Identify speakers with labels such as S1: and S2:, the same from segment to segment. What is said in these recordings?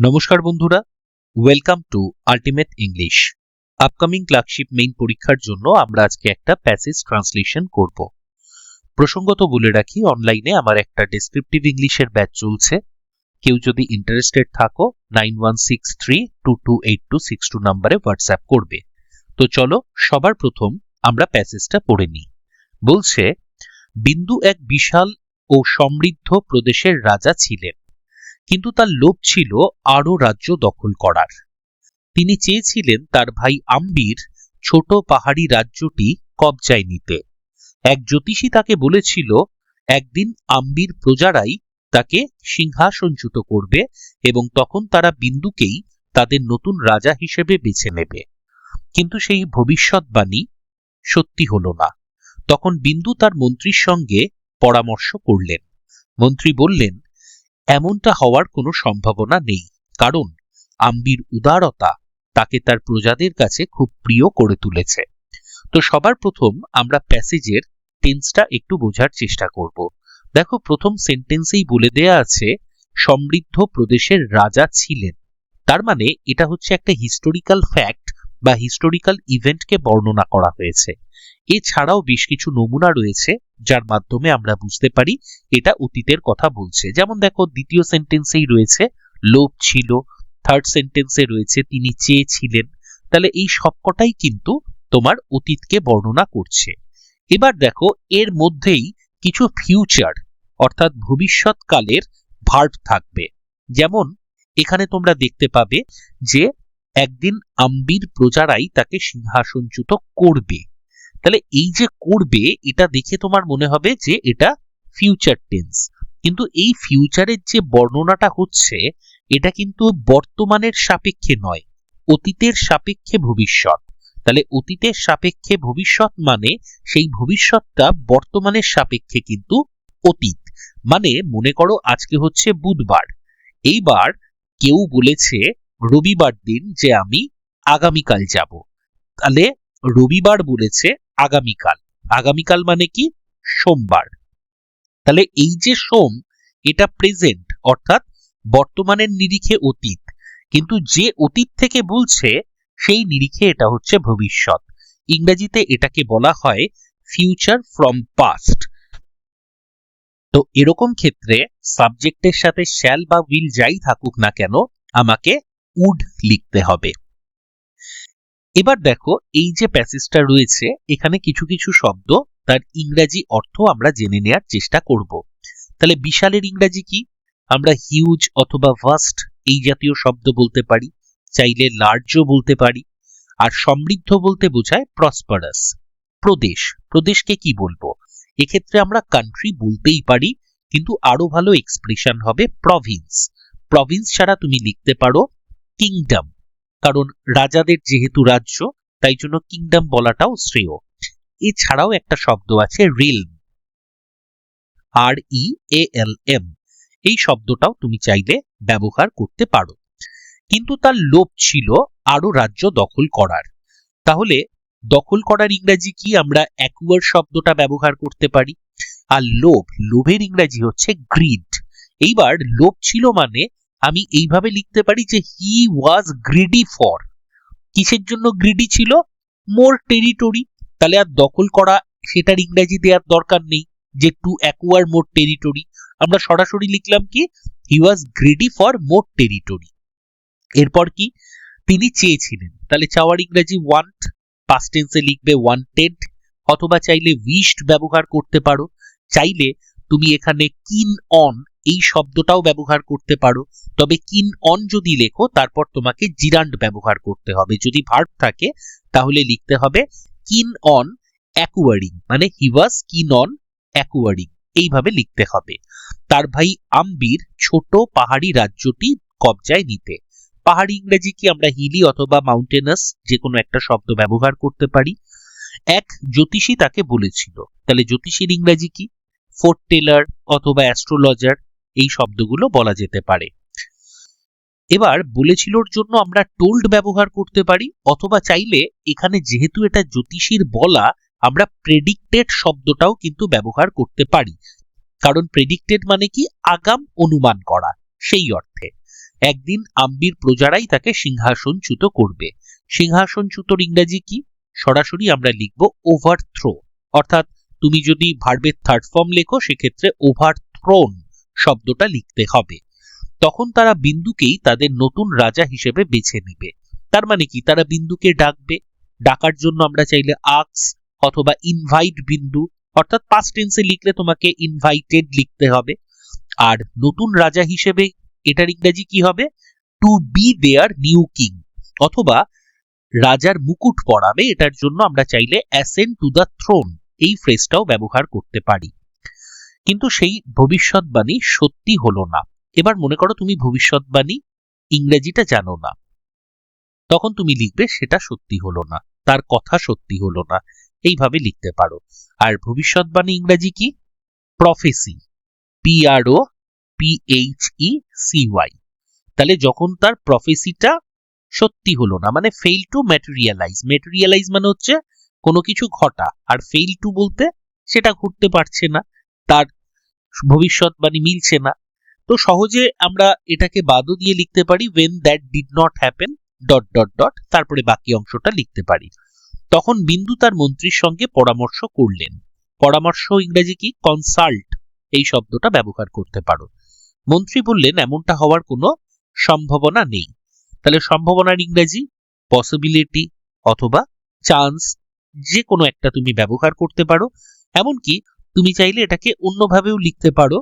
S1: নমস্কার বন্ধুরা welcome to ultimate English upcoming clerkship main পরীক্ষার জন্য আমরা আজকে একটা প্যাসেজ ট্রান্সলেশন করব। প্রসঙ্গত বলে রাখি অনলাইনে আমার একটা ডেসক্রিপটিভ ইংলিশের ব্যাচ চলছে। কেউ যদি ইন্টারেস্টেড থাকো nine one six three two two eight two six two নাম্বারে হোয়াটসঅ্যাপ করবে। তো চলো, সবার প্রথম আমরা প্যাসেজটা পড়ে নিই। বলছে, বিন্দু এক বিশাল ও সমৃদ্ধ প্রদেশের রাজা ছিলেন। কিন্তু তার লোভ ছিল আরও রাজ্য দখল করার। তিনি চেয়েছিলেন তার ভাই আম্বির ছোট পাহাড়ি রাজ্যটি কবজায় নিতে। এক জ্যোতিষী তাকে বলেছিল, একদিন আম্বির প্রজারাই তাকে সিংহাসনচ্যুত করবে এবং তখন তারা বিন্দুকেই তাদের নতুন রাজা হিসেবে বেছে নেবে। কিন্তু সেই ভবিষ্যৎবাণী সত্যি হলো না। তখন বিন্দু তার মন্ত্রীর সঙ্গে পরামর্শ করলেন। মন্ত্রী বললেন এমনটা হওয়ার কোনো সম্ভাবনা নেই, কারণ আম্বির উদারতা তাকে তার প্রজাদের কাছে খুব প্রিয় করে তুলেছে। তো সবার প্রথম আমরা প্যাসেজের টেন্সটা একটু বোঝার চেষ্টা করব। দেখো, প্রথম সেন্টেন্সেই বলে দেয়া আছে, সমৃদ্ধ প্রদেশের রাজা ছিলেন। তার মানে এটা হচ্ছে একটা হিস্টোরিক্যাল ফ্যাক্ট বা হিস্টোরিক্যাল ইভেন্টকে বর্ণনা করা হয়েছে। এছাড়াও বেশ কিছু নমুনা রয়েছে যার মাধ্যমে আমরা বুঝতে পারি এটা অতীতের কথা বলছে। যেমন দেখো, দ্বিতীয় সেন্টেন্সেই রয়েছে, লোভ ছিল। থার্ড সেন্টেন্সে রয়েছে, তিনি চেয়েছিলেন। তাহলে এই সবকটাই কিন্তু তোমার অতীতকে বর্ণনা করছে। এবার দেখো, এর মধ্যেই কিছু ফিউচার অর্থাৎ ভবিষ্যৎকালের ভার্ব থাকবে। যেমন, এখানে তোমরা দেখতে পাবে যে, একদিন আম্বির প্রজারাই তাকে সিংহাসনচ্যুত করবে। তাহলে এই যে করবে, এটা দেখে তোমার মনে হবে যে এটা ফিউচার টেন্স কিন্তু এই ফিউচারের যে বর্ণনাটা হচ্ছে, এটা কিন্তু বর্তমানের সাপেক্ষে নয়, অতীতের সাপেক্ষে ভবিষ্যৎ। তাহলে অতীতের সাপেক্ষে ভবিষ্যৎ মানে সেই ভবিষ্যৎটা বর্তমানের সাপেক্ষে কিন্তু অতীত। মানে মনে করো আজকে হচ্ছে বুধবার। এইবার কেউ বলেছে রবিবার দিন যে আমি আগামীকাল যাব। তাহলে রবিবার বলেছে আগামীকাল। আগামীকাল মানে কি? সোমবার। তাহলে এই যে সোম, এটা প্রেজেন্ট অর্থাৎ বর্তমানের নিরিখে অতীত। কিন্তু যে অতীত থেকে বলছে, সেই নিরিখে এটা হচ্ছে ভবিষ্যৎ। ইংরেজিতে এটাকে বলা হয় ফিউচার ফ্রম পাস্ট তো এরকম ক্ষেত্রে সাবজেক্টের সাথে শ্যাল বা উইল যাই থাকুক না কেন, আমাকে উড লিখতে হবে। এবার দেখো, এই যে প্যাসেজটা রয়েছে, এখানে কিছু কিছু শব্দ, তার ইংরাজি অর্থ আমরা জেনে নেওয়ার চেষ্টা করব। তাহলে বিশালের ইংরাজি কি? আমরা হিউজ অথবা ভাস্ট এই জাতীয় শব্দ বলতে পারি, চাইলে লার্জও বলতে পারি, আর সমৃদ্ধ বলতে বোঝায় প্রসপারাস প্রদেশ। প্রদেশকে কি বলব? এক্ষেত্রে আমরা কান্ট্রি বলতেই পারি, কিন্তু আরও ভালো এক্সপ্রেশন হবে প্রভিন্স প্রভিন্স ছাড়া তুমি লিখতে পারো কিংডম কারণ রাজাদের যেহেতু রাজ্য, তাই জন্য কিংডম বলাটাও শ্রেয়। এছাড়াও একটা শব্দ আছে রিলম আর ই এল এম এই শব্দটাও তুমি চাইলে ব্যবহার করতে পারো। কিন্তু তার লোভ ছিল আরও রাজ্য দখল করার। তাহলে দখল করার ইংরাজি কি? আমরা অ্যাকুয়ার শব্দটা ব্যবহার করতে পারি। আর লোভ, লোভের ইংরাজি হচ্ছে গ্রিড এইবার লোভ ছিল মানে আমি এইভাবে লিখতে পারি যে হি ওয়াজ গ্রিডি ফর কিসের জন্য গ্রিডি ছিল? মোর টেরিটরি তাহলে আর দখল করা সেটার ইংরেজি দেওয়ার দরকার নেই যে টু অ্যাকুয়ার মোর টেরিটরি আমরা সরাসরি লিখলাম কি? He was greedy for more territory এরপর কি? তিনি চেয়েছিলেন। তাহলে চাওয়ার ইংরেজি ওয়ান্ট পাস্ট টেন্সে লিখবে ওয়ান্টেড অথবা চাইলে উইশড ব্যবহার করতে পারো। চাইলে তুমি এখানে কিন অন এই শব্দটাও ব্যবহার করতে পারো। তবে কিন অন যদি লেখো, তারপর তোমাকে জিরান্ড ব্যবহার করতে হবে। যদি ভার্ব থাকে, তাহলে লিখতে হবে কিন অন অ্যাকুয়ারিং মানে হি ওয়াজ কিন অন অ্যাকুয়ারিং। এইভাবে লিখতে হবে। তার ভাই আম্বির ছোট পাহাড়ি রাজ্যটি কবজায় নিতে। পাহাড়ি ইংরেজি কি আমরা হিলি অথবা মাউন্টেনাস যে কোনো একটা শব্দ ব্যবহার করতে পারি? এক, জ্যোতিষী তাকে বলেছিল। তাহলে জ্যোতিষীর ইংরেজি কি? ফোর্ট টেলার অথবা অ্যাস্ট্রোলজার। এই শব্দগুলো বলা যেতে পারে। এবার বলেছিলর জন্য আমরা টোল্ড ব্যবহার করতে পারি, অথবা চাইলে এখানে যেহেতু এটা জ্যোতিষীর বলা, আমরা প্রেডিক্টেড শব্দটাও কিন্তু ব্যবহার করতে পারি। কারণ প্রেডিক্টেড মানে কি? আগাম অনুমান করা, সেই অর্থে। একদিন আম্বির প্রজারাই তাকে সিংহাসনচ্যুত করবে। সিংহাসনচ্যুতর ইংরাজি কি? সরাসরি আমরা লিখব ওভারথ্রো অর্থাৎ তুমি যদি ভার্বের থার্ড ফর্ম লেখো, সেক্ষেত্রে ওভারথ্রোন শব্দটা লিখতে হবে। তখন তারা বিন্দুকেই তাদের নতুন রাজা হিসেবে বেছে নিবে। তার মানে কি? তারা বিন্দুকে ডাকবে। ডাকার জন্য আমরা চাইলে আক্স অথবা ইনভাইট বিন্দু, অর্থাৎ পাস্ট টেন্সে লিখলে তোমাকে ইনভাইটেড লিখতে হবে। আর নতুন রাজা হিসেবে এটার ইংরেজি কি হবে? To be their new king অথবা রাজার মুকুট পরাবে, এটার জন্য আমরা চাইলে অ্যাসেন্ট টু দ্য থ্রোন এই ফ্রেজটাও ব্যবহার করতে পারি। কিন্তু সেই ভবিষ্যৎবাণী সত্যি হলো না। এবার মনে করো তুমি ভবিষ্যৎবাণী ইংরেজিটা জানো না। তখন তুমি লিখবে সেটা সত্যি হলো না, তার কথা সত্যি হলো না। এইভাবে লিখতে পারো। আর ভবিষ্যৎবাণী ইংরেজি কি? Prophecy P R O C Y তাহলে যখন তার প্রফেসিটা সত্যি হলো না মানে ফেইল টু ম্যাটেরিয়ালাইজ ম্যাটেরিয়ালাইজ মানে হচ্ছে কোনো কিছু ঘটা, আর ফেইল টু বলতে সেটা ঘটতে পারছে না। তার ভবিষ্যৎবাণী মিলছে না। তো সহজে আমরা এটাকে বাদও দিয়ে লিখতে পারি when that did not happen dot dot dot তারপরে বাকি অংশটা লিখতে পারি। তখন বিন্দু তার মন্ত্রীর সঙ্গে পরামর্শ করলেন। পরামর্শ ইংরেজি কি? কনসাল্ট এই শব্দটা ব্যবহার করতে পারো। মন্ত্রী বললেন, এমনটা হওয়ার কোনো সম্ভাবনা নেই। তাহলে সম্ভাবনার ইংরেজি পসিবিলিটি অথবা চান্স যে কোনো একটা তুমি ব্যবহার করতে পারো। এমনকি তুমি চাইলে এটাকে অন্যভাবেও লিখতে পারো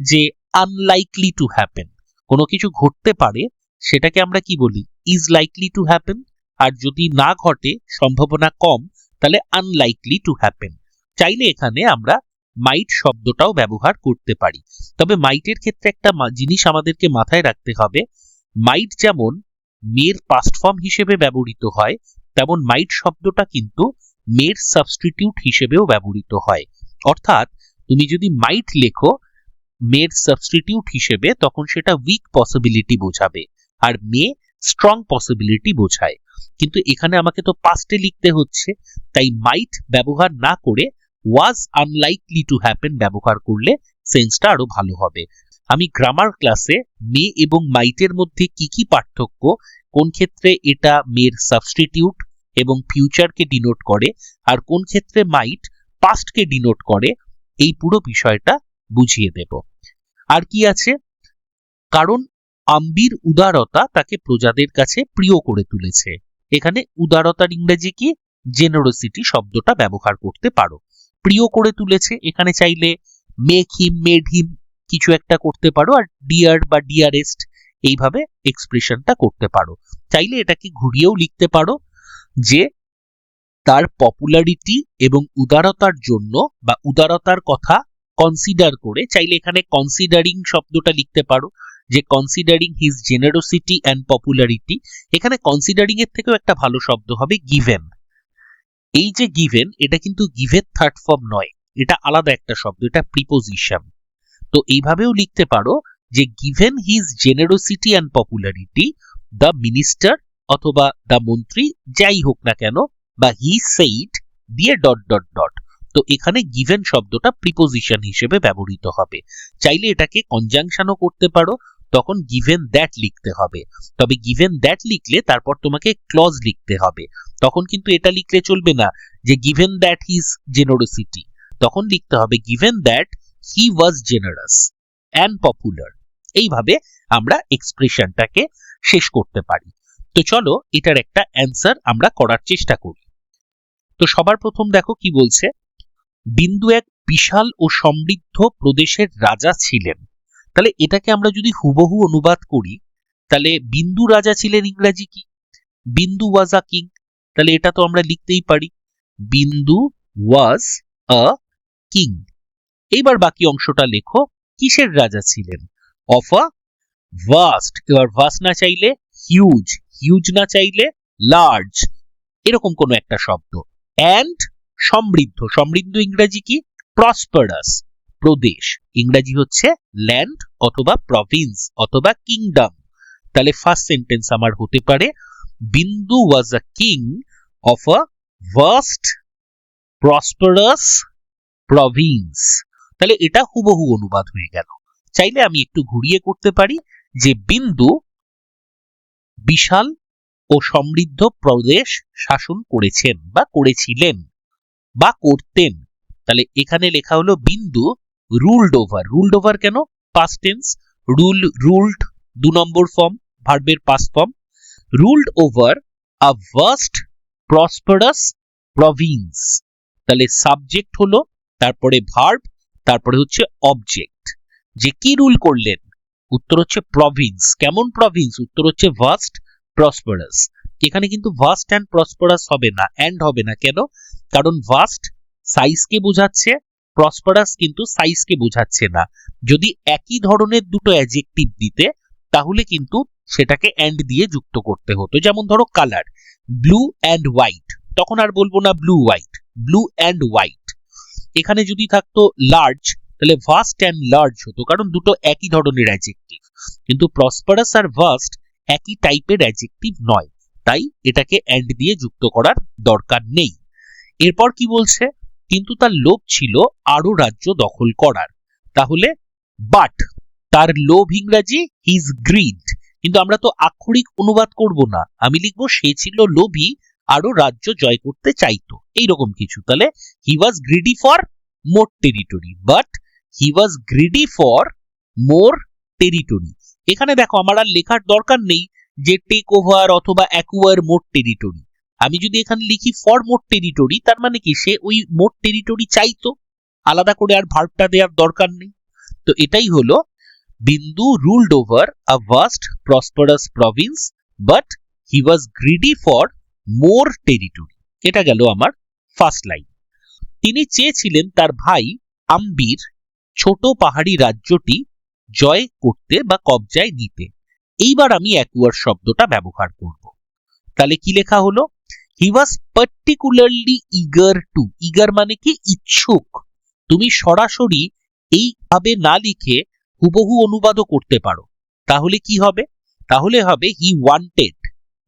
S1: যে আনলাইকলি টু হ্যাপেন কোনো কিছু ঘটতে পারে, সেটাকে আমরা কি বলি? ইজ লাইকলি টু হ্যাপেন আর যদি না ঘটে, সম্ভাবনা কম, তাহলে আনলাইকলি টু হ্যাপেন চাইলে এখানে আমরা মাইট শব্দটাও ব্যবহার করতে পারি। তবে মাইটের ক্ষেত্রে একটা জিনিস আমাদেরকে মাথায় রাখতে হবে। মাইট যেমন মেয়ের পাস্ট ফর্ম হিসেবে ব্যবহৃত হয়, তেমন মাইট শব্দটা কিন্তু মেয়ের সাবস্টিটিউট হিসেবেও ব্যবহৃত হয়। অর্থাৎ তুমি যদি মাইট লেখো মেয়ের সাবস্টিটিউট হিসেবে, তখন সেটা উইক পসিবিলিটি বোঝাবে আর মেয়ে স্ট্রং পসিবিলিটি বোঝায়। কিন্তু এখানে আমাকে তো পাস্টে লিখতে হচ্ছে, তাই মাইট ব্যবহার না করে ওয়াজ আনলাইকলি টু হ্যাপেন ব্যবহার করলে সেন্সটা আরও ভালো হবে। আমি গ্রামার ক্লাসে মে এবং মাইটের মধ্যে কি কি পার্থক্য, কোন ক্ষেত্রে এটা মেয়ের সাবস্টিটিউট এবং ফিউচারকে ডিনোট করে, আর কোন ক্ষেত্রে মাইট পাস্টকে ডিনোট করে এই পুরো বিষয়টা বুঝিয়ে দেব। আর কি আছে? কারণ আম্বির উদারতা তাকে প্রজাদের কাছে প্রিয় করে তুলেছে। এখানে উদারতার ইংরেজি কি? জেনারোসিটি শব্দটা ব্যবহার করতে পারো। প্রিয় করে তুলেছে, এখানে চাইলে মেক হিম মেড হিম কিছু একটা করতে পারো, আর ডিয়ার বা ডিয়ারেস্ট এইভাবে এক্সপ্রেশনটা করতে পারো। চাইলে এটাকে ঘুরিয়েও লিখতে পারো যে তার পপুলারিটি এবং উদারতার জন্য বা উদারতার কথা কনসিডার করে, চাইলে এখানে কনসিডারিং শব্দটা লিখতে পারো, যে considering his generosity and popularity এখানে কনসিডারিং এর থেকেও একটা ভালো শব্দ হবে গিভেন এই যে গিভেন এটা কিন্তু গিভের থার্ড ফর্ম নয়, এটা আলাদা একটা শব্দ, এটা প্রিপোজিশন তো এইভাবেও লিখতে পারো, যে given his generosity and popularity the minister অথবা দ্য মন্ত্রী, যাই হোক না কেন বা হি সেইড দিয়ে ডট ডট ডট তো এখানে গিভেন শব্দটা প্রিপোজিশন হিসেবে ব্যবহৃত হবে। চাইলে এটাকে কনজাংশনও করতে পারো, তখন গিভেন দ্যাট লিখতে হবে। তবে গিভেন দ্যাট লিখলে তারপর তোমাকে ক্লজ লিখতে হবে। তখন কিন্তু এটা লিখলে চলবে না, যে গিভেন দ্যাট হিজ জেনারোসিটি তখন লিখতে হবে given that he was generous and popular এইভাবে আমরা এক্সপ্রেশনটাকে শেষ করতে পারি। তো চলো, এটার একটা অ্যান্সার আমরা করার চেষ্টা করি। তো সবার প্রথম দেখো কি বলছে? বিন্দু এক বিশাল ও সমৃদ্ধ প্রদেশের রাজা ছিলেন। তাহলে এটাকে আমরা যদি হুবহু অনুবাদ করি, তাহলে বিন্দু রাজা ছিলেন ইংরাজি কি? বিন্দু ওয়াজ আ কিং তাহলে এটা তো আমরা লিখতেই পারি। বিন্দু ওয়াজ আ কিং এইবার বাকি অংশটা লেখো, কিসের রাজা ছিলেন? অফ আ ভাস্ট এবার ভাস্ট না চাইলে হিউজ হিউজ না চাইলে লার্জ এরকম কোনো একটা শব্দ। অ্যান্ড সমৃদ্ধ। সমৃদ্ধ ইংরাজি কি? প্রসপারাস প্রদেশ। ইংরাজি হচ্ছে ল্যান্ড অথবা প্রভিন্স অথবা কিংডম তাহলে ফার্স্ট সেন্টেন্স আমার হতে পারে, Bindu was a king of a vast prosperous province তাহলে এটা হুবহু অনুবাদ হয়ে গেল। চাইলে আমি একটু ঘুরিয়ে করতে পারি যে বিন্দু বিশাল ও সমৃদ্ধ প্রদেশ শাসন করেছেন বা করেছিলেন বা করতেন। তাহলে এখানে লেখা হলো Bindu ruled over ruled over কেন? পাস্ট টেন্স রুল রুলড দু নম্বর ফর্ম ভার্বের past form ruled over a vast prosperous province তাহলে সাবজেক্ট হলো, তারপরে ভার্ব তারপরে হচ্ছে অবজেক্ট যে কি রুল করলেন? উত্তর হচ্ছে প্রভিন্স কেমন প্রভিন্স উত্তর হচ্ছে ভাস্ট প্রসপারাস এখানে কিন্তু ভাস্ট অ্যান্ড প্রসপারাস হবে না অ্যান্ড হবে না কেন? কারণ ভাস্ট সাইজকে বোঝাচ্ছে প্রসপারাস কিন্তু সাইজকে বোঝাচ্ছে না। যদি একই ধরনের দুটো অ্যাজেক্টিভ দিতে, তাহলে কিন্তু সেটাকে অ্যান্ড দিয়ে যুক্ত করতে হতো। যেমন ধরো কালার ব্লু অ্যান্ড হোয়াইট তখন আর বলব না blue white blue and white এখানে যদি থাকতো লার্জ তাহলে ভাস্ট অ্যান্ড লার্জ হতো, কারণ দুটো একই ধরনের অ্যাজেক্টিভ কিন্তু প্রসপারাস আর ভাস্ট একই টাইপের অ্যাজেক্টিভ নয়। তাই এটাকে অ্যান্ড দিয়ে যুক্ত করার দরকার নেই। এরপর কি বলছে? কিন্তু তার লোভ ছিল আরও রাজ্য দখল করার। তাহলে বাট তার লোভ ইংরাজি হিজ গ্রিড কিন্তু আমরা তো আক্ষরিক অনুবাদ করব না। আমি লিখব, সে ছিল লোভী আরও রাজ্য জয় করতে চাইতো। এইরকম কিছু। তাহলে he was greedy for more territory but he was greedy for more territory এখানে দেখো আমার আর লেখার দরকার নেই যে টেক ওভার অথবা অ্যাকুয়ার মোট টেরিটরি আমি যদি এখানে লিখি ফর মোট টেরিটরি তার মানে কি? সে ওই মোট টেরিটরি চাইতো। আলাদা করে আর ভার্বটা দেওয়ার দরকার নেই। তো এটাই হলো Bindu ruled over a vast prosperous province but he was greedy for more territory এটা গেল আমার ফার্স্ট লাইন তিনি চেয়েছিলেন তার ভাই আম্বির ছোট পাহাড়ি রাজ্যটি জয় করতে বা কবজায় নিতে এইবার আমি অ্যাকুয়ার শব্দটা ব্যবহার করব। তাহলে কি লেখা হলো? He was particularly eager to eager মানে কি? ইচ্ছুক। তুমি সরাসরি এইভাবে না লিখে হুবহু অনুবাদও করতে পারো। তাহলে কি হবে? তাহলে হবে হি ওয়ান্টেড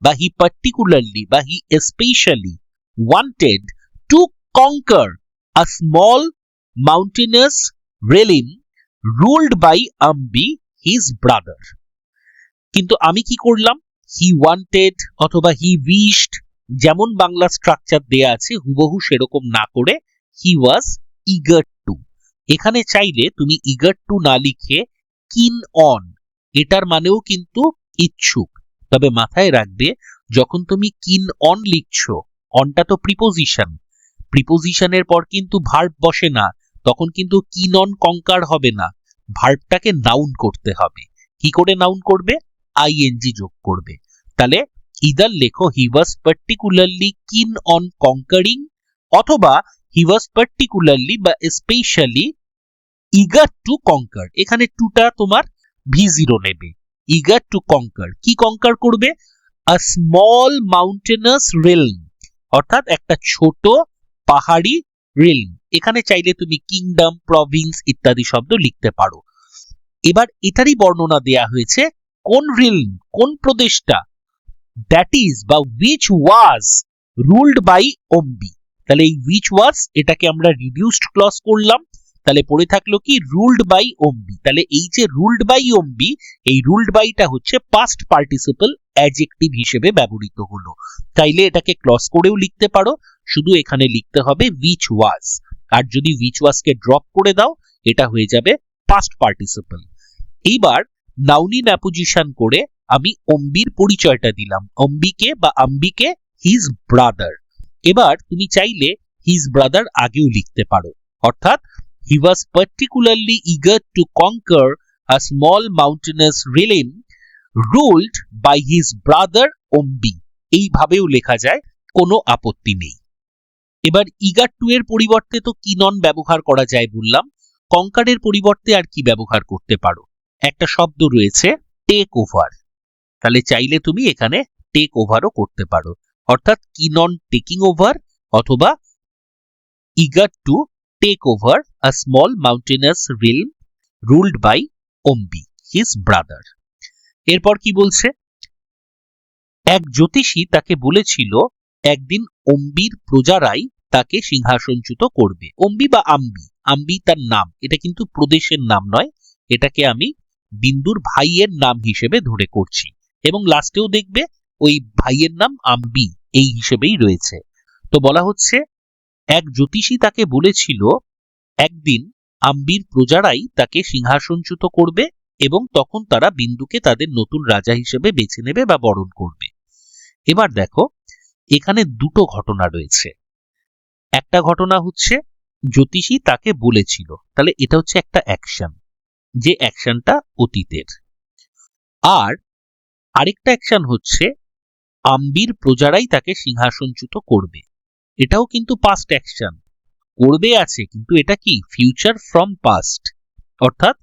S1: বা হি পার্টিকুলারলি বা he specially wanted to conquer a small mountainous realm ruled by Ambi his brother কিন্তু আমি কি করলাম? হি ওয়ান্টেড অথবা হি উইশড যেমন বাংলা স্ট্রাকচার দেয়া আছে, হুবহু সেরকম না করে হি ওয়াজ ইগার টু এখানে চাইলে তুমি ইগার টু না লিখে কিন অন এটার মানেও কিন্তু ইচ্ছুক। তবে মাথায় রাখবে, যখন তুমি কিন অন লিখছো অনটা তো প্রিপোজিশন প্রিপোজিশনের পর কিন্তু ভার্ব বসে না, তখন কিন্তু কিন অন কঙ্কার হবে না। ভার্বটাকে নাউন করতে হবে। কি করে নাউন করবে? আইএনজি যোগ করবে। তাহলে ইদার লেখো হি ওয়াজ পার্টিকুলারলি কিন অন কঙ্কারিং অথবা হি ওয়াজ পার্টিকুলারলি বা স্পেশালি ইগার টু কঙ্কার এখানে টুটা তোমার ভি জিরো নেবে। ইগার টু কঙ্কার কি কঙ্কার করবে? আ স্মল মাউন্টেনাস রেলম অর্থাৎ একটা ছোট পাহাড়ি রেলম এখানে চাইলে তুমি কিংডম প্রভিন্স ইত্যাদি শব্দ লিখতে পারো। এবার এটারই বর্ণনা দেয়া হয়েছে, কোন রিলম কোন প্রদেশটা দ্যাট ইজ বা which was ruled by Ambi তাহলে এই উইচ ওয়াজ এটাকে আমরা রিডিউসড ক্লস করলাম, তাহলে পড়ে থাকল কি রুলড বাই অম্বি তাহলে এই যে রুলড বাই অম্বি এই রুলড বাইটা হচ্ছে পাস্ট পার্টিসিপল অ্যাডজেক্টিভ হিসেবে ব্যবহৃত হলো। চাইলে এটাকে ক্লস করেও লিখতে পারো, শুধু এখানে লিখতে হবে উইচ ওয়াজ আর যদি উইচ ওয়াজকে ড্রপ করে দাও, এটা হয়ে যাবে পাস্ট পার্টিসিপল এইবার নাউনি ন্যাপোজিশন করে আমি অম্বির পরিচয়টা দিলাম। অম্বিকে বা আম্বিকে হিজ ব্রাদার এবার তুমি চাইলে হিজ ব্রাদার আগেও লিখতে পারো। অর্থাৎ he was particularly eager to conquer a small mountainous realm ruled by his brother Ambi এইভাবেও লেখা যায়, কোনো আপত্তি নেই। এবার ইগার টু এর পরিবর্তে তো কি নন ব্যবহার করা যায় বললাম। কঙ্কারের পরিবর্তে আর কি ব্যবহার করতে পারো? একটা শব্দ রয়েছে টেক ওভার তাহলে চাইলে তুমি এখানে টেক ওভারও করতে পারো। অর্থাৎ কিনন টেকিং ওভার অথবা eager to take over a small mountainous realm ruled by Ambi his brother এরপর কি বলছে? এক জ্যোতিষী তাকে বলেছিল, একদিন অম্বির প্রজারাই তাকে সিংহাসনচ্যুত করবে। অম্বি বা আম্বি? আম্বি তার নাম। এটা কিন্তু প্রদেশের নাম নয়। এটাকে আমি বিন্দুর ভাইয়ের নাম হিসেবে ধরে করছি। এবং লাস্টেও দেখবে ওই ভাইয়ের নাম আম্বি, এই হিসেবেই রয়েছে। তো বলা হচ্ছে, এক জ্যোতিষী তাকে বলেছিল, একদিন আম্বির প্রজারাই তাকে সিংহাসনচ্যুত করবে এবং তখন তারা বিন্দুকে তাদের নতুন রাজা হিসেবে বেছে নেবে বা বরণ করবে। এবার দেখো এখানে দুটো ঘটনা রয়েছে। একটা ঘটনা হচ্ছে, জ্যোতিষী তাকে বলেছিল, তাহলে এটা হচ্ছে একটা অ্যাকশন যে অ্যাকশনটা অতীতের। আর আরেকটা অ্যাকশন হচ্ছে, আম্বির প্রজারাই তাকে সিংহাসনচ্যুত করবে। এটাও কিন্তু পাস্ট অ্যাকশন করবে আছে, কিন্তু এটা কি? ফিউচার ফ্রম পাস্ট অর্থাৎ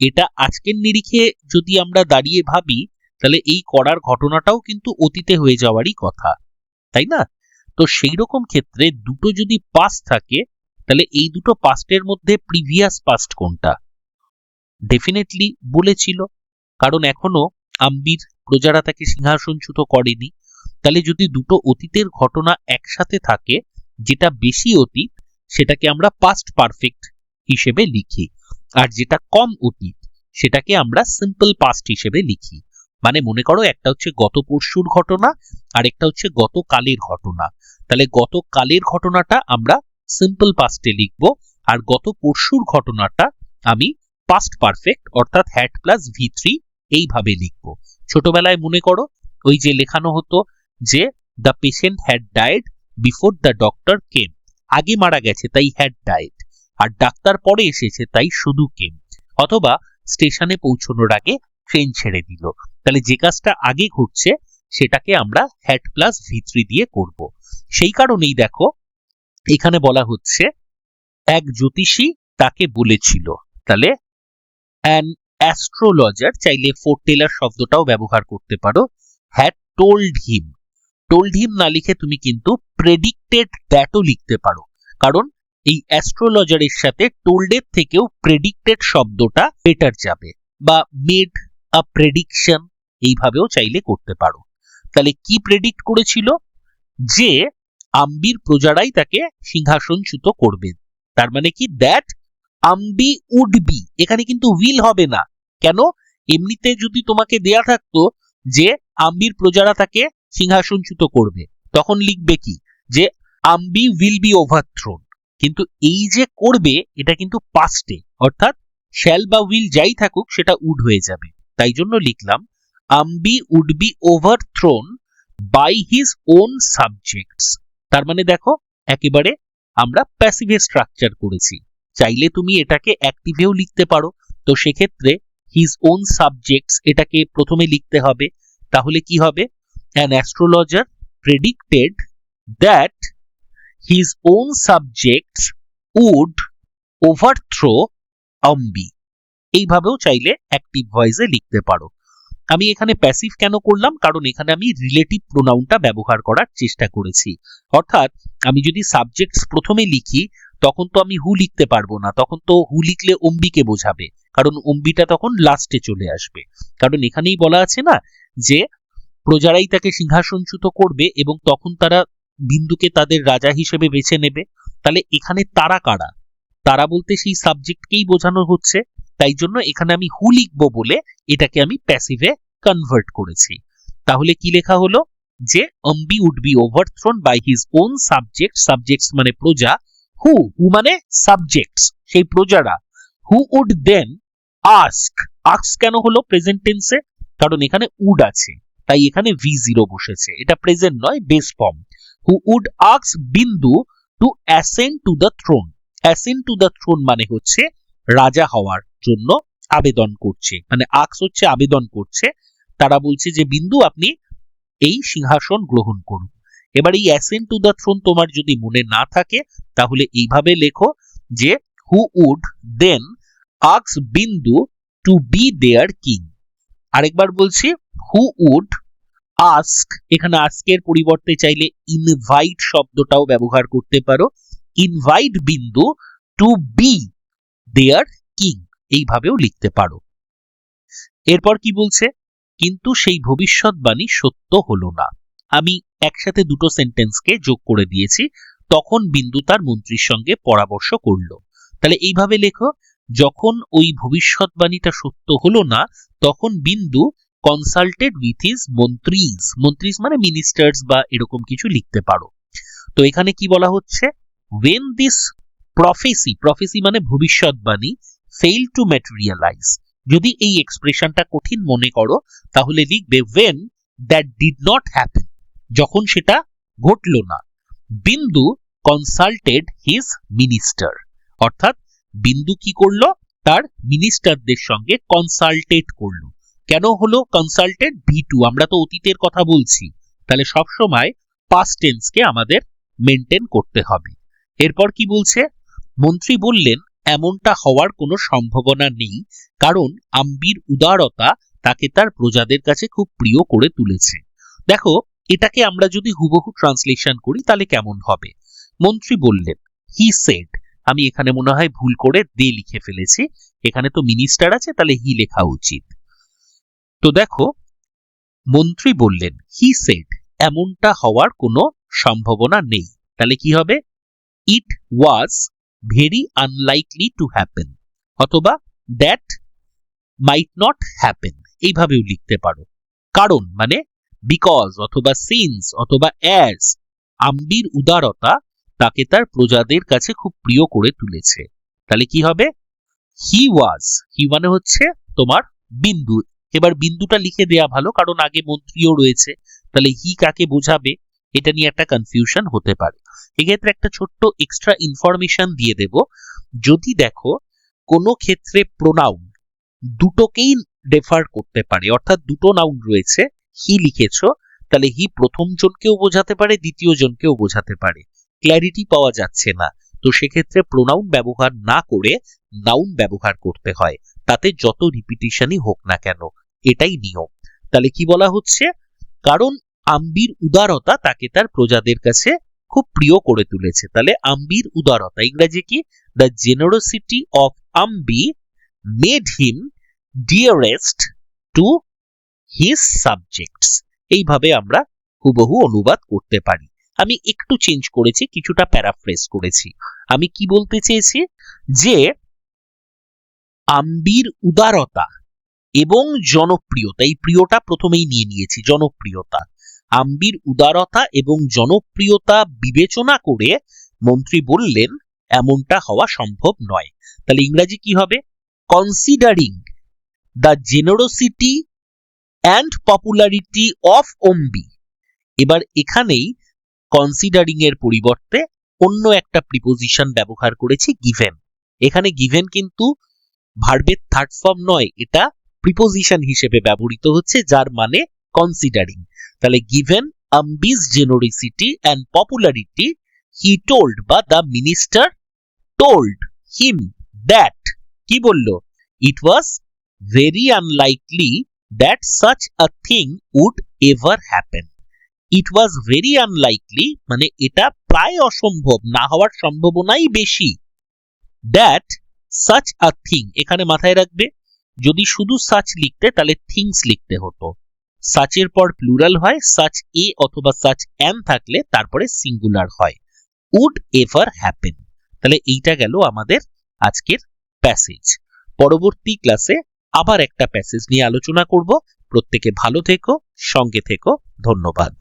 S1: এটা আজকের নিরিখে যদি আমরা দাঁড়িয়ে ভাবি, তাহলে এই করার ঘটনাটাও কিন্তু অতীতে হয়ে যাওয়ারই কথা। তাই না? তো সেই রকম ক্ষেত্রে দুটো যদি পাস্ট থাকে, তাহলে এই দুটো পাস্টের মধ্যে প্রিভিয়াস পাস্ট কোনটা? ডেফিনেটলি বলেছিল। কারণ এখনও আম্বির প্রজারা তাকে সিংহাসনচ্যুত করেনি। তাহলে যদি দুটো অতীতের ঘটনা একসাথে থাকে, যেটা বেশি অতীত, সেটাকে আমরা পাস্ট পারফেক্ট হিসেবে লিখি। আর যেটা কম অতীত, সেটাকে আমরা সিম্পল পাস্ট হিসেবে লিখি। মানে মনে করো একটা হচ্ছে গত পরশুর ঘটনা, আর একটা হচ্ছে গতকালের ঘটনা। তাহলে গতকালের ঘটনাটা আমরা সিম্পল পাস্টে লিখব, আর গত পরশুর ঘটনাটা আমি পাস্ট পারফেক্ট অর্থাৎ হ্যাট প্লাস ভি থ্রি এইভাবে লিখব। ছোটবেলায় মনে করো ওই যে লেখানো হতো যে the patient had died before the doctor came আগে মারা গেছে, তাই হ্যাড ডায়েড আর ডাক্তার পরে এসেছে, তাই শুধু কেম অথবা স্টেশনে পৌঁছানোর আগে ট্রেন ছেড়ে দিল। তাহলে যে কাজটা আগে ঘটছে, সেটাকে আমরা হ্যাড প্লাস ভি থ্রি দিয়ে করব। সেই কারণেই দেখো, এখানে বলা হচ্ছে, এক জ্যোতিষী তাকে বলেছিল। তাহলে অ্যান অ্যাস্ট্রোলজার চাইলে ফোরটেলার শব্দটাও ব্যবহার করতে পারো had told him told him না লিখে তুমি কিন্তু প্রেডিক্টেড দ্যাটও লিখতে পারো। কারণ, এই অ্যাস্ট্রোলজারের সাথে টোল্ডের থেকেও প্রেডিক্টেড শব্দটা বেটার যাবে। বা মেড আ প্রেডিকশন এইভাবেও চাইলে করতে পারো। তাহলে কি প্রেডিক্ট করেছিল? যে আম্বির প্রজারাই তাকে সিংহাসনচ্যুত করবেন তার মানে কি? দ্যাট আম্বি উড বি এখানে কিন্তু উইল হবে না। কেন? এমনিতে যদি তোমাকে দেয়া থাকতো যে আম্বির প্রজারা তাকে সিংহাসনচ্যুত করবে, তখন লিখবে কি? যে আম্বি উইল বি ওভারথ্রোন কিন্তু এই যে করবে, এটা কিন্তু পাস্টে অর্থাৎ শ্যাল বা উইল যাই থাকুক, সেটা উড হয়ে যাবে। তাই জন্য লিখলাম Ambi would be overthrown by his own subjects তার মানে দেখো, একেবারে আমরা প্যাসিভে স্ট্রাকচার করেছি। চাইলে তুমি এটাকে অ্যাক্টিভেও লিখতে পারো। তো সেক্ষেত্রে হিজ ওন সাবজেক্টস এটাকে প্রথমে লিখতে হবে। তাহলে কি হবে? An astrologer predicted that his own subjects would overthrow Ambi এইভাবেও চাইলে অ্যাক্টিভ ভয়েসে লিখতে পারো। আমি এখানে প্যাসিভ কেন করলাম? কারণ এখানে আমি রিলেটিভ প্রোনাউনটা ব্যবহার করার চেষ্টা করেছি। অর্থাৎ আমি যদি সাবজেক্টস প্রথমে লিখি, তখন তো আমি হু লিখতে পারব না। তখন তো হু লিখলে অম্বিকে বোঝাবে। কারণ অম্বিটা তখন লাস্টে চলে আসবে। কারণ এখানেই বলা আছে না যে, প্রজারাই তাকে সিংহাসনচ্যুত করবে এবং তখন তারা বিন্দুকে তাদের রাজা হিসেবে বেছে নেবে। তাহলে এখানে তারা কারা? তারা বলতে সেই সাবজেক্টকেই বোঝানো হচ্ছে। তাই জন্য এখানে আমি হু লিখব বলে এটাকে আমি প্যাসিভে কনভার্ট করেছি। তাহলে কি লেখা হলো? যে Ambi would be overthrown by his own subject subjects মানে প্রজা। হু হু মানে সাবজেক্টস সেই প্রজারা। Who would then ask ask কেন হলো প্রেজেন্ট টেন্সে কারণ এখানে উড আছে, তাই এখানে ভি জিরো বসেছে। এটা প্রেজেন্ট নয় base form who would আক্স Bindu to ascend to the throne ascend to the throne মানে হচ্ছে রাজা হওয়ার। জন্য আবেদন করছে। মানে আক্স হচ্ছে আবেদন করছে। তারা বলছে যে, বিন্দু, আপনি এই সিংহাসন গ্রহণ করুন। এবার এই অ্যাসেন্ট টু দ্য থ্রোন তোমার যদি মনে না থাকে, তাহলে এইভাবে লেখো যে, হু would then আক্স Bindu two be there king. আরেকবার বলছি, হু উড আস্ক। এখানে আস্কের পরিবর্তে চাইলে ইনভাইট শব্দটাও ব্যবহার করতে পারো। ইনভাইট বিন্দু টু বি দেয়ার কিং। এইভাবেও লিখতে পারো। এরপর কি বলছে? কিন্তু সেই ভবিষ্যৎবাণী সত্য হলো না। আমি একসাথে দুটো সেন্টেন্সকে যোগ করে দিয়েছি, তখন বিন্দু তার মন্ত্রীর সঙ্গে পরামর্শ করল। তাহলে এইভাবে লেখো, যখন ওই ভবিষ্যৎবাণীটা সত্য হলো না, তখন বিন্দু কনসাল্টেড উইথ হিজ মন্ত্রীজ মন্ত্রীজ মানে মিনিস্টার্স বা এরকম কিছু লিখতে পারো। তো এখানে কি বলা হচ্ছে? ওয়েন দিস প্রফেসি প্রফেসি মানে ভবিষ্যৎবাণী ফেইল টু ম্যাটেরিয়ালাইজ যদি এই এক্সপ্রেশনটা কঠিন মনে করো, তাহলে লিখবে when that did not happen যখন সেটা ঘটলো না। বিন্দু কনসাল্টেড হিজ মিনিস্টার অর্থাৎ বিন্দু কি করল? তার মিনিস্টারদের সঙ্গে কনসাল্টেট করল। কেন হলো কনসাল্টেড ভি টু, আমরা তো অতীতের কথা বলছি। তাহলে সব সময় পাস্ট টেন্সকে আমাদের মেনটেন করতে হবে। এরপর কি বলছে? মন্ত্রী বললেন এমনটা হওয়ার কোনো সম্ভাবনা নেই, কারণ আম্বির উদারতা তাকে তার প্রজাদের কাছে খুব প্রিয় করে তুলেছে। দেখো, এটাকে আমরা যদি হুবহু ট্রান্সলেশন করি, তাহলে কেমন হবে? মন্ত্রী বললেন হি সেড আমি এখানে মনে হয় ভুল করে দে লিখে ফেলেছি, এখানে তো মিনিস্টার আছে, তাহলে হি লেখা উচিত। তো দেখো, মন্ত্রী বললেন হি সেড এমনটা হওয়ার কোনো সম্ভাবনা নেই। তাহলে কি হবে? It was very unlikely to happen অথবা দ্যাট মাইট নট হ্যাপেন এইভাবেও লিখতে পারো। কারণ মানে বিকজ অথবা সিন্স অথবা অ্যাজ আম্বির উদারতা তাকে তার প্রজাদের কাছে খুব প্রিয় করে তুলেছে। তাহলে কি হবে? হি ওয়াজ হি মানে হচ্ছে তোমার বিন্দু। এবার বিন্দুটা লিখে দেয়া ভালো, কারণ আগে মন্ত্রীও রয়েছে। তাহলে হি কাকে বোঝাবে? এটা নিয়ে একটা কনফিউশন হতে পারে। এক্ষেত্রে একটা ছোট্ট এক্সট্রা ইনফরমেশন দিয়ে দেব। যদি দেখো, কোনো ক্ষেত্রে প্রোনাউন দুটোকেই ডেফার করতে পারে, অর্থাৎ দুটো নাউন রয়েছে হি লিখেছো, তাহলে হি প্রথম জনকেও বোঝাতে পারে, দ্বিতীয় জনকেও বোঝাতে পারে। ক্ল্যারিটি পাওয়া যাচ্ছে না। তো সেক্ষেত্রে প্রোনাউন ব্যবহার না করে নাউন ব্যবহার করতে হয়। তাতে যত রিপিটিশনই হোক না কেন, এটাই নিয়ম। তাহলে কি বলা হচ্ছে? কারণ আম্বির উদারতা তাকে তার প্রজাদের কাছে খুব প্রিয় করে তুলেছে। তাহলে আম্বির উদারতা, ইংরেজি কি? The generosity of Ambi made him dearest to his subjects এইভাবে আমরা হুবহু অনুবাদ করতে পারি। আমি একটু চেঞ্জ করেছি, কিছুটা প্যারাফ্রেজ করেছি। আমি কি বলতে চেয়েছি? যে আম্বির উদারতা এবং জনপ্রিয়তা, এই প্রিয়টা প্রথমেই নিয়ে নিয়েছি, জনপ্রিয়তা। আম্বির উদারতা এবং জনপ্রিয়তা বিবেচনা করে মন্ত্রী বললেন, এমনটা হওয়া সম্ভব নয়। তাহলে ইংরাজি কি হবে? Considering the generosity and popularity of Ambi এবার এখানেই কনসিডারিং এর পরিবর্তে অন্য একটা প্রিপোজিশন ব্যবহার করেছি গিভেন এখানে গিভেন কিন্তু ভার্বের থার্ড ফর্ম নয়, এটা প্রিপোজিশন হিসেবে ব্যবহৃত হচ্ছে, যার মানে কনসিডারিং তাহলে given Ambi's generosity and popularity he told বা the minister told him that কি বলল? It was very unlikely that such a thing would ever happen it was very unlikely মানে এটা প্রায় অসম্ভব, না হওয়ার সম্ভাবনাই বেশি দ্যাট সাচ আ থিং এখানে মাথায় রাখবে, যদি শুধু সাচ লিখতে, তাহলে থিংস লিখতে হতো। সাচের পর প্লুরাল হয় সাচ এ অথবা সাচ এম থাকলে তারপরে সিঙ্গুলার হয়। উড এভার হ্যাপেন তাহলে এইটা গেল আমাদের আজকের প্যাসেজ পরবর্তী ক্লাসে আবার একটা প্যাসেজ নিয়ে আলোচনা করব। প্রত্যেকে ভালো থেকো, সঙ্গে থেকো। ধন্যবাদ।